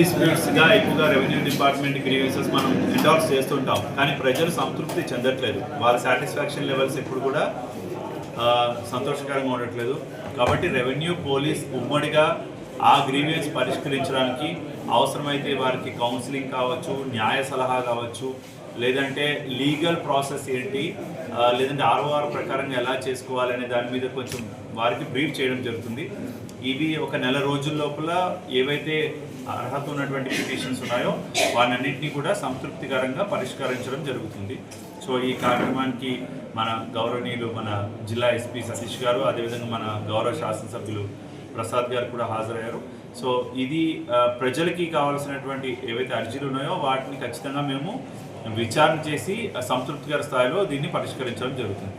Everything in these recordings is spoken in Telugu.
డిస్ప్యూట్స్గా ఎక్కువగా రెవెన్యూ డిపార్ట్మెంట్ గ్రీవెన్సెస్ మనం ఎండాల్స్ చేస్తుంటాం. కానీ ప్రజలు సంతృప్తి చెందట్లేదు. వాళ్ళ సాటిస్ఫాక్షన్ లెవెల్స్ ఎప్పుడు కూడా సంతోషకరంగా ఉండట్లేదు. కాబట్టి రెవెన్యూ పోలీస్ ఉమ్మడిగా ఆ గ్రీవియన్స్ పరిష్కరించడానికి అవసరమైతే వారికి కౌన్సిలింగ్ కావచ్చు న్యాయ సలహా కావచ్చు లేదంటే లీగల్ ప్రాసెస్ ఏంటి లేదంటే ఆర్ఓఆర్ ప్రకారంగా ఎలా చేసుకోవాలనే దాని మీద కొంచెం వారికి బ్రీఫ్ చేయడం జరుగుతుంది. ఇవి ఒక నెల రోజుల లోపల ఏవైతే అర్హత ఉన్నటువంటి పిటిషన్స్ ఉన్నాయో వాటన్నింటినీ కూడా సంతృప్తికరంగా పరిష్కరించడం జరుగుతుంది. సో ఈ కార్యక్రమానికి మన గౌరవనీయులు మన జిల్లా ఎస్పీ సతీష్ గారు అదేవిధంగా మన గౌరవ శాసనసభ్యులు ప్రసాద్ గారు కూడా హాజరయ్యారు. సో ఇది ప్రజలకి కావాల్సినటువంటి ఏవైతే అర్జీలు ఉన్నాయో వాటిని ఖచ్చితంగా మేము విచారణ చేసి సంతృప్తికర స్థాయిలో దీన్ని పరిష్కరించడం జరుగుతుంది.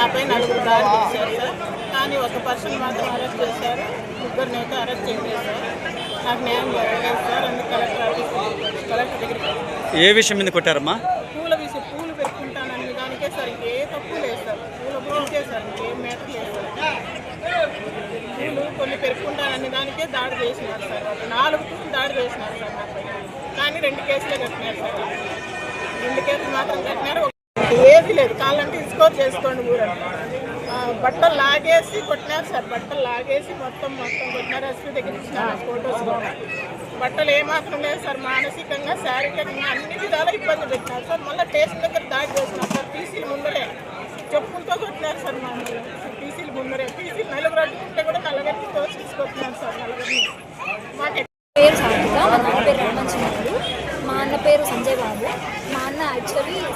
నాపై నలుగురు దాడి చేశారు సార్. కానీ ఒక పర్సన్ మాత్రం అరెస్ట్ చేశారు. ముగ్గురిని అయితే అరెస్ట్ చేయలేదు సార్. నాకు న్యాయం జరగలేదు సార్. అందుకు కలెక్టర్ ఆఫీస్ కలెక్టర్ వచ్చాను. ఏ విషయం మీద కొట్టారమ్మా? పూల విషయం పూలు పెట్టుకుంటానని దానికే సార్ ఇంకే తప్పు లేదు సార్. పూల గురించే సార్ ఇంకేం మేటర్ లేదు సార్. పూలు కొన్ని పెట్టుకుంటానని దానికే దాడి చేసినారు సార్. నాలుగు పూలు దాడి చేసినారు సార్ కానీ రెండు కేసులే కట్టినారు సార్. రెండు కేసులు మాత్రం కట్టినారు. ఏది లేదు. కాళ్ళంటే ఇస్కోర్ చేసుకోండి ఊరంతా బట్టలు లాగేసి కొట్టినారు సార్. బట్టలు లాగేసి మొత్తం మొత్తం కొట్టినారు. ఎస్పీ దగ్గర ఇచ్చినారు ఫోటోస్ కూడా. బట్టలు ఏమాత్రం లేదు సార్. మానసికంగా శారీరకంగా అన్ని విధాలా ఇబ్బంది పెట్టినారు సార్. మళ్ళీ టేస్ట్ దగ్గర దాడి చేస్తున్నారు సార్. పీసీలు ముందరే చెప్పులతో కొట్టినారు సార్ మామూలు పీసీలు ముందరే. పీసీలు నలుగురు అడ్డుకుంటే కూడా నలుగురికి తోసేసుకొచ్చినారు సార్ నలుగురిని. మాకు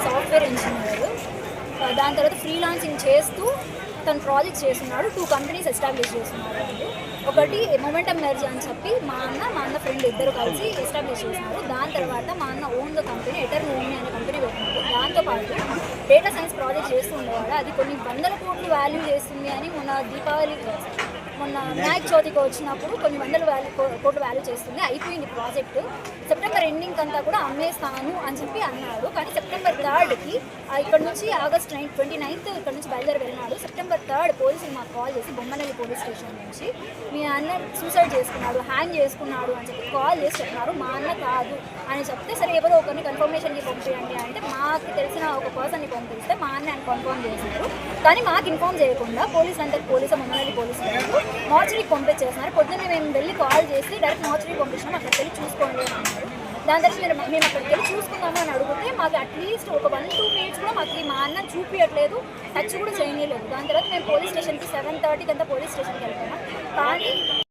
సాఫ్ట్వేర్ ఇంజనీర్. దాని తర్వాత ఫ్రీలాన్సింగ్ చేస్తూ తను ప్రాజెక్ట్స్ చేస్తున్నాడు. టూ కంపెనీస్ ఎస్టాబ్లిష్ చేస్తున్నాడు ఒకటి మొమెంటమ్ ఎనర్జీ అని చెప్పి మా అన్న మా అన్న ఫ్రెండ్ ఇద్దరు కలిసి ఎస్టాబ్లిష్ చేస్తున్నారు. దాని తర్వాత మా అన్న ఓన్ ద కంపెనీ ఎటర్ ఓమ్ని అనే కంపెనీ పెట్టినారు. దాంతోపాటు డేటా సైన్స్ ప్రాజెక్ట్ చేస్తూ ఉండేవాడు. అది కొన్ని వందల కోట్లు వాల్యూ చేస్తుంది అని మొన్న దీపావళి మొన్న వినాయక చవితికి వచ్చినప్పుడు కొన్ని వందల వాల్యూ కోట్లు వాల్యూ చేస్తుంది అయిపోయింది ప్రాజెక్టు. సెప్టెంబర్ ఎండింగ్ అంతా కూడా అమ్మేస్తాను అని చెప్పి అన్నాడు కానీ సెప్టెంబర్ థర్డ్కి ఇక్కడ నుంచి ఆగస్ట్ నైన్ ట్వంటీ నైన్త్ ఇక్కడ నుంచి బయలుదేరి వెళ్ళినాడు. సెప్టెంబర్ థర్డ్ పోలీసులు మాకు కాల్ చేసి బొమ్మనల్లి పోలీస్ స్టేషన్ నుంచి మీ అన్న సూసైడ్ చేసుకున్నాడు హ్యాంగ్ చేసుకున్నాడు అని చెప్పి కాల్ చేసి చెప్పినారు. మా అన్న కాదు అని చెప్తే సరే ఎవరో ఒకరిని కన్ఫర్మేషన్కి పంపించండి అంటే మాకు తెలిసిన ఒక పర్సన్ని పంపిస్తే మా అన్న ఆయన కన్ఫర్మ్ చేశారు. కానీ మాకు ఇన్ఫార్మ్ చేయకుండా పోలీస్ అంటే పోలీసు బొమ్మనల్లి పోలీసు మార్చరీకి పంపించేస్తున్నారు. పొద్దున్నే మేము వెళ్ళి కాల్ చేసి డైరెక్ట్ మార్చరీకి పంపించినాం. అక్కడికి వెళ్ళి చూసుకోండి అని అన్నారు. దాని తర్వాత మీరు మేము అక్కడికి వెళ్ళి చూసుకుందాము అని అడిగితే మాకు అట్లీస్ట్ ఒక వన్ టూ మినిట్స్ కూడా మాకు మా అన్న చూపించట్లేదు టచ్ కూడా చేయలేదు దాని తర్వాత మేము పోలీస్ స్టేషన్కి సెవెన్ థర్టీకి అంతా పోలీస్ స్టేషన్కి వెళ్తాము కానీ